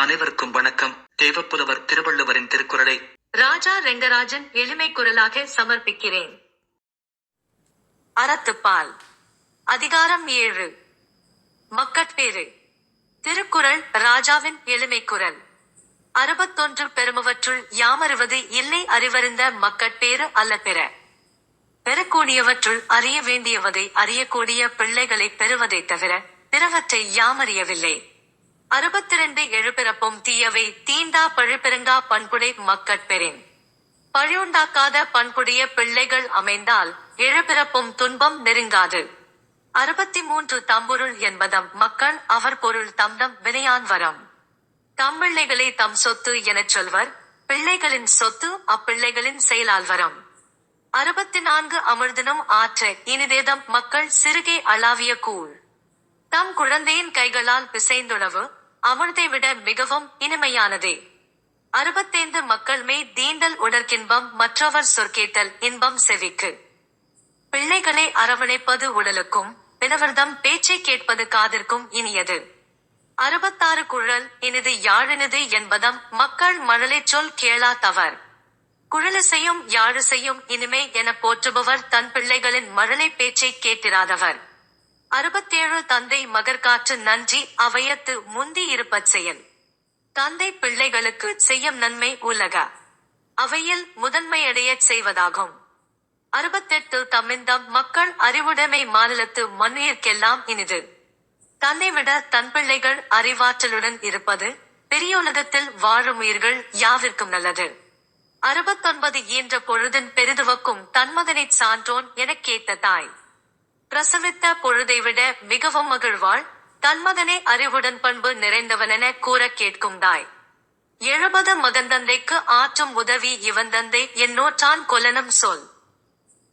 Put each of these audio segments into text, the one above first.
அனைவருக்கும் வணக்கம். தேவப்புலவர் திருவள்ளுவரின் திருக்குறளை ராஜா ரெங்கராஜன் எளிமை குரலாக சமர்ப்பிக்கிறேன். அறத்துப்பால். அதிகாரம் ஏழு. மக்கட்பேறு. திருக்குறள் ராஜாவின் எளிமை குரல். அறுபத்தொன்று பெருமவற்றுள் யாமறுவது இல்லை அறிவறிந்த மக்கட்பேறு அல்ல பெற. பெறக்கூடியவற்றுள் அறிய வேண்டியவதை அறியக்கூடிய பிள்ளைகளை பெறுவதை தவிர பிறவற்றை யாமறியவில்லை. அறுபத்திரண்டு எழுபிறப்பும் தீயவை தீண்டா பழுப்பெருங்கா பண்புடை மக்கட்பெறின் பழியுண்டாக்காத பண்புடைய பிள்ளைகள் அமைந்தால் எழுபிறப்பும் துன்பம் நெருங்காது. அறுபத்தி மூன்று தம்பொருள் என்பதம் மக்கள் அவர் பொருள் தம்தம் வினையான் வரம். தம் பிள்ளைகளை தம் சொத்து எனச் சொல்வர் பிள்ளைகளின் சொத்து அப்பிள்ளைகளின் செயலால் வரம். அறுபத்தி நான்கு அமிர்தனும் ஆற்ற இனிதேதம் மக்கள் சிறுகை அளாவிய கூழ். தம் குழந்தையின் கைகளால் பிசைந்துணவு அவனதை விட மிகவும் இனிமையானதே. அறுபத்தைந்து மக்கள்மே தீண்டல் உடற்கின்பம் மற்றவர் சொற்கேட்டல் இன்பம் செவிக்கு. பிள்ளைகளை அரவணைப்பது உடலுக்கும் பிறவர்தம் பேச்சை கேட்பது காதிற்கும் இனியது. அறுபத்தாறு குழல் இனிது யாழினிது என்பதம் மக்கள் மழலைச் சொல் கேளா தவர். குழலிசையும் யாழிசையும் இனிமை என போற்றுபவர் தன் பிள்ளைகளின் மழலை பேச்சை கேட்டிராதவர். அறுபத்தேழு தந்தை மகர்காற்று நன்றி அவையத்து முந்தி இருப்பற் செயல். தந்தை பிள்ளைகளுக்கு செய்யும் நன்மை உலக. அவையில் முதன்மையடையச் செய்வதாகும். அறுபத்தெட்டு தம்மிந்தம் மக்கள் அறிவுடைமை மாநிலத்து மண்ணுயிர்க்கெல்லாம் இனிது. தன்னை விட தன் பிள்ளைகள் அறிவாற்றலுடன் இருப்பது பெரியுலகத்தில் வாழும் உயிர்கள் யாவிற்கும் நல்லது. அறுபத்தொன்பது ஈன்ற பொழுதின் பெரிதுவக்கும் தன்மதனைச் சான்றோன் எனக் கேட்ட தாய். பிரசவித்த பொழுதை விட மிகவும் மகிழ்வாள் தன்மகனே அறிவுடன் பண்பு நிறைந்தவனென கூற கேட்கும் தாய். எழுபது மகந்தந்தைக்கு ஆற்றும் உதவி இவன் தந்தை என்னோற்றான் கொலனம் சொல்.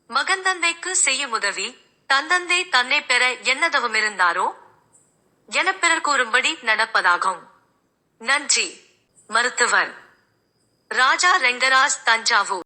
மகந்தந்தைக்கு செய்யும் உதவி தந்தந்தை தன்னை பெற என்னதவமிருந்தாரோ என பிறர் கூறும்படி நடப்பதாகும். நன்றி மருத்துவர். ராஜா ரெங்கராஜ் தஞ்சாவூர்.